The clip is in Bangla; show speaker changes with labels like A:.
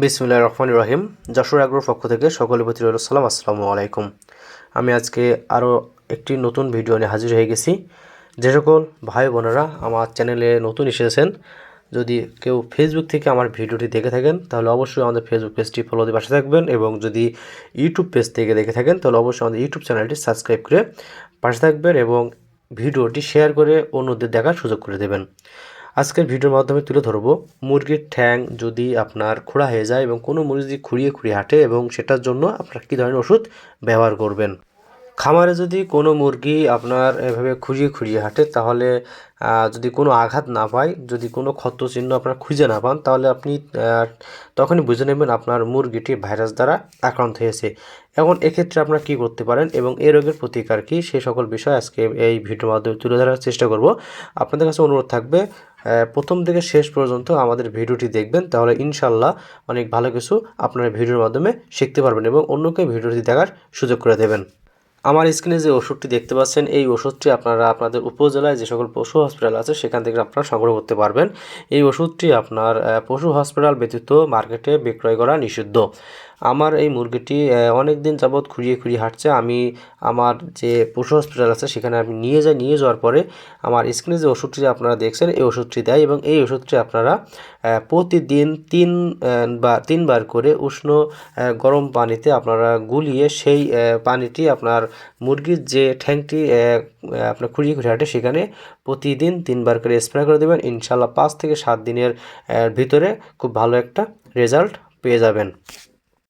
A: বিসমুল্লাহ রহমান রহিম। যশোর আগ্রহ পক্ষ থেকে সকলে প্রতি রইল সালাম, আসসালামু আলাইকুম। আমি আজকে আরও একটি নতুন ভিডিও নিয়ে হাজির হয়ে গেছি। যে সকল ভাই বোনেরা আমার চ্যানেলে নতুন এসেছেন, যদি কেউ ফেসবুক থেকে আমার ভিডিওটি দেখে থাকেন, তাহলে অবশ্যই আমাদের ফেসবুক পেজটি ফলো দিয়ে পাশে থাকবেন এবং যদি ইউটিউব পেজ থেকে দেখে থাকেন, তাহলে অবশ্যই আমাদের ইউটিউব চ্যানেলটি সাবস্ক্রাইব করে পাশে থাকবেন এবং ভিডিওটি শেয়ার করে অন্যদের দেখার সুযোগ করে দেবেন। আজকের ভিডিওর মাধ্যমে তুলে ধরবো মুরগির ঠ্যাং যদি আপনার খোঁড়া হয়ে যায় এবং কোনো মুরগি যদি খুঁড়িয়ে খুঁড়িয়ে হাঁটে এবং সেটার জন্য আপনার কী ধরনের ওষুধ ব্যবহার করবেন। খামারে যদি কোনো মুরগি আপনার এভাবে খুঁজিয়ে খুঁজিয়ে হাঁটে, তাহলে যদি কোনো আঘাত না পায়, যদি কোনো ক্ষত চিহ্ন আপনার খুঁজে না পান, তাহলে আপনি তখনই বুঝে নেবেন আপনার মুরগিটি ভাইরাস দ্বারা আক্রান্ত হয়েছে। এখন এক্ষেত্রে আপনারা কী করতে পারেন এবং এই রোগের প্রতিকার কী সেই সকল বিষয় আজকে এই ভিডিওর মাধ্যমে তুলে ধরার চেষ্টা করব। আপনাদের কাছে অনুরোধ থাকবে প্রথম থেকে শেষ পর্যন্ত আমাদের ভিডিওটি দেখবেন, তাহলে ইনশাল্লাহ অনেক ভালো কিছু আপনারা ভিডিওর মাধ্যমে শিখতে পারবেন এবং অন্যকে ভিডিওটি দেখার সুযোগ করে দেবেন। আমার স্ক্রিনে যে ওষুধটি দেখতে পাচ্ছেন, এই ওষুধটি আপনারা আপনাদের উপজেলায় যে সকল পশু হসপিটাল আছে, সেখান থেকে আপনারা সংগ্রহ করতে পারবেন। এই ওষুধটি আপনার পশু হসপিটাল ব্যতীত মার্কেটে বিক্রয় করা নিষিদ্ধ। আমার এই মুরগিটি অনেক দিন যাবৎ খুঁড়িয়ে খুঁড়িয়ে হাঁটছে। আমি আমার যে পশু হসপিটাল আছে, সেখানে আমি নিয়ে যাই। নিয়ে যাওয়ার পরে আমার স্ক্রিনে যে ওষুধটি আপনারা দেখছেন, এই ওষুধটি দেয় এবং এই ওষুধটি আপনারা প্রতিদিন তিন বা তিনবার করে উষ্ণ গরম পানিতে আপনারা গুলিয়ে সেই পানিটি আপনার মুরগির যে ঠ্যাংটি আপনার খুঁড়িয়ে খুঁড়িয়ে হাঁটে, সেখানে প্রতিদিন তিনবার করে স্প্রে করে দেবেন। ইনশাল্লাহ পাঁচ থেকে সাত দিনের ভিতরে খুব ভালো একটা রেজাল্ট পেয়ে যাবেন।